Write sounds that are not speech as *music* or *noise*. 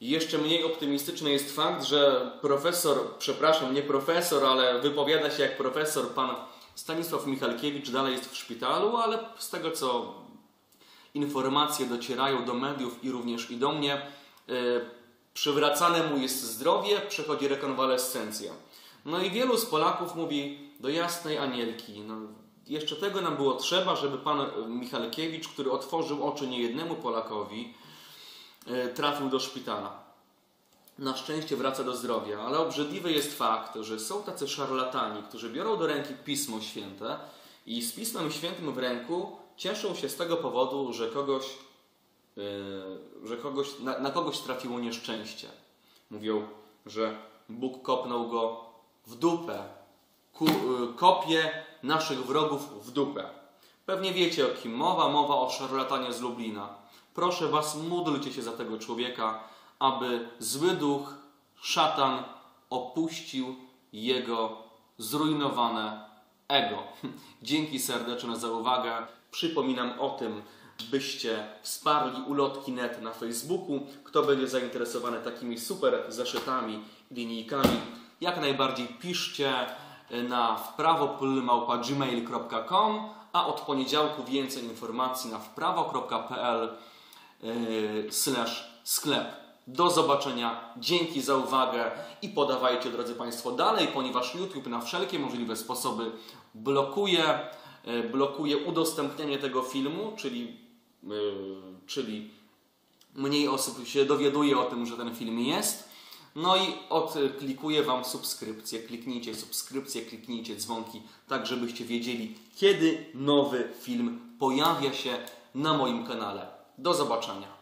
Jeszcze mniej optymistyczny jest fakt, że profesor, przepraszam, nie profesor, ale wypowiada się jak profesor, pan Stanisław Michalkiewicz dalej jest w szpitalu, ale z tego co informacje docierają do mediów i również i do mnie, yy, przywracane mu jest zdrowie, przechodzi rekonwalescencja. No i wielu z Polaków mówi do jasnej anielki, no, jeszcze tego nam było trzeba, żeby pan Michalkiewicz, który otworzył oczy niejednemu Polakowi, e, trafił do szpitala. Na szczęście wraca do zdrowia, ale obrzydliwy jest fakt, że są tacy szarlatani, którzy biorą do ręki Pismo Święte i z Pismem Świętym w ręku cieszą się z tego powodu, że kogoś, yy, że kogoś na, na kogoś trafiło nieszczęście. Mówią, że Bóg kopnął go w dupę, ku, yy, kopie naszych wrogów w dupę. Pewnie wiecie o kim mowa, mowa o szarlatanie z Lublina. Proszę Was, módlcie się za tego człowieka, aby zły duch, szatan opuścił jego zrujnowane ego. *laughs* Dzięki serdeczne za uwagę. Przypominam o tym, byście wsparli ulotki.net na Facebooku. Kto będzie zainteresowany takimi super zeszytami, linijkami, jak najbardziej piszcie na wprawo.gmail.com, a od poniedziałku więcej informacji na wprawo.pl sklep. Do zobaczenia, dzięki za uwagę i podawajcie, drodzy Państwo, dalej, ponieważ YouTube na wszelkie możliwe sposoby blokuje, blokuje udostępnianie tego filmu, czyli, czyli mniej osób się dowiaduje o tym, że ten film jest. No i odklikuję Wam subskrypcję. Kliknijcie subskrypcję, kliknijcie dzwonki, tak żebyście wiedzieli, kiedy nowy film pojawia się na moim kanale. Do zobaczenia.